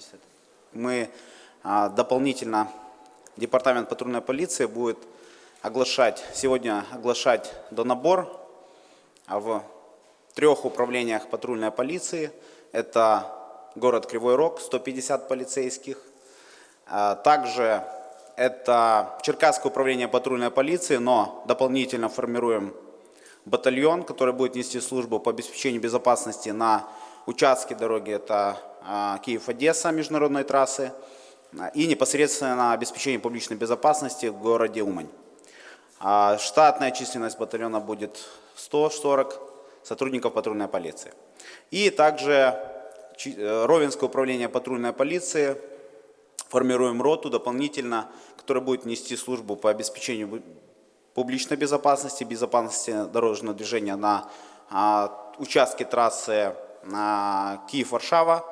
70. Мы а, дополнительно, департамент патрульной полиции будет оглашать, сегодня оглашать донабор а, в трех управлениях патрульной полиции. Это город Кривой Рог, 150 полицейских. А, Также это Черкасское управление патрульной полиции, но дополнительно формируем батальон, который будет нести службу по обеспечению безопасности на участке дороги, это а, Киев-Одесса международной трассы, а, и непосредственно обеспечение публичной безопасности в городе Умань. А Штатная численность батальона будет 140 сотрудников патрульной полиции. И также э, Ровенское управление патрульной полиции формируем роту дополнительно, которая будет нести службу по обеспечению публичной безопасности, безопасности дорожного движения на участке трассы Киев-Варшава.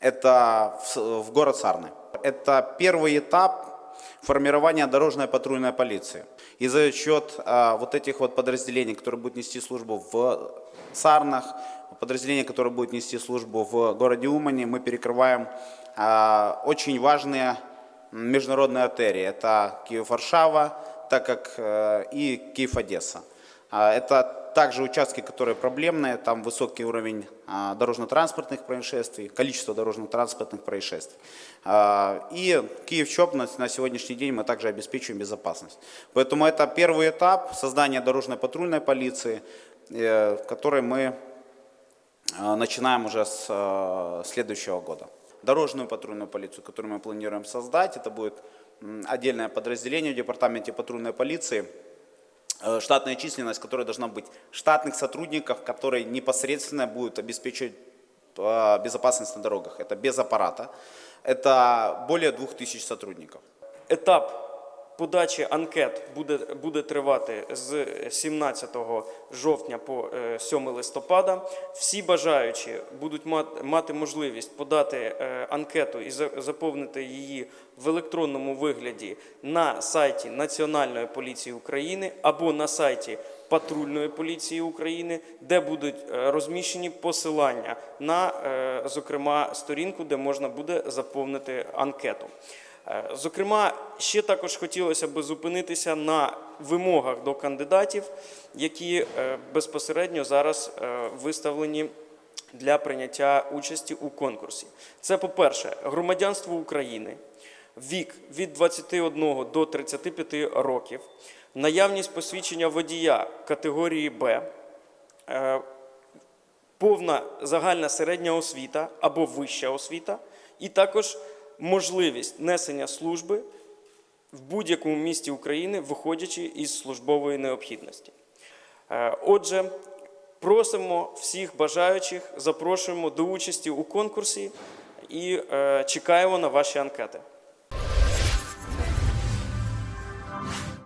Это в, город Сарны. Это первый этап формирования дорожной патрульной полиции. И за счет а, вот этих вот подразделений, которые будут нести службу в Сарнах, подразделения, которые будут нести службу в городе Умане, мы перекрываем а, очень важные международные артерии. Это Киев-Варшава, так как э, и Киев-Одесса. А, Это также участки, которые проблемные, там высокий уровень а, дорожно-транспортных происшествий, количество дорожно-транспортных происшествий. А, И Киев-ЧОП на, сегодняшний день мы также обеспечиваем безопасность. Поэтому это первый этап создания дорожной патрульной полиции, э, который мы э, начинаем уже с следующего года. Дорожную патрульную полицию, которую мы планируем создать, это будет отдельное подразделение в департаменте патрульной полиции, штатная численность, которая должна быть штатных сотрудников, которые непосредственно будут обеспечивать э, безопасность на дорогах. Это без аппарата. Это более 2000 сотрудников. Етап подачі анкет буде, буде тривати з 17 жовтня по е, 7 листопада. Всі бажаючі будуть мат- мати можливість подати е, анкету і за- заповнити її в електронному вигляді на сайті Національної поліції України або на сайті Патрульної поліції України, де будуть е, розміщені посилання на, е, зокрема, сторінку, де можна буде заповнити анкету. Е, Зокрема, ще також хотілося б зупинитися на вимогах до кандидатів, які е, безпосередньо зараз е, виставлені для прийняття участі у конкурсі. Це, по-перше, громадянство України, вік від 21 до 35 років, наявність посвідчення водія категорії Б, повна загальна середня освіта або вища освіта, і також можливість несення служби в будь-якому місті України, виходячи із службової необхідності. Е, Отже, просимо всіх бажаючих, запрошуємо до участі у конкурсі і е, чекаємо на ваші анкети.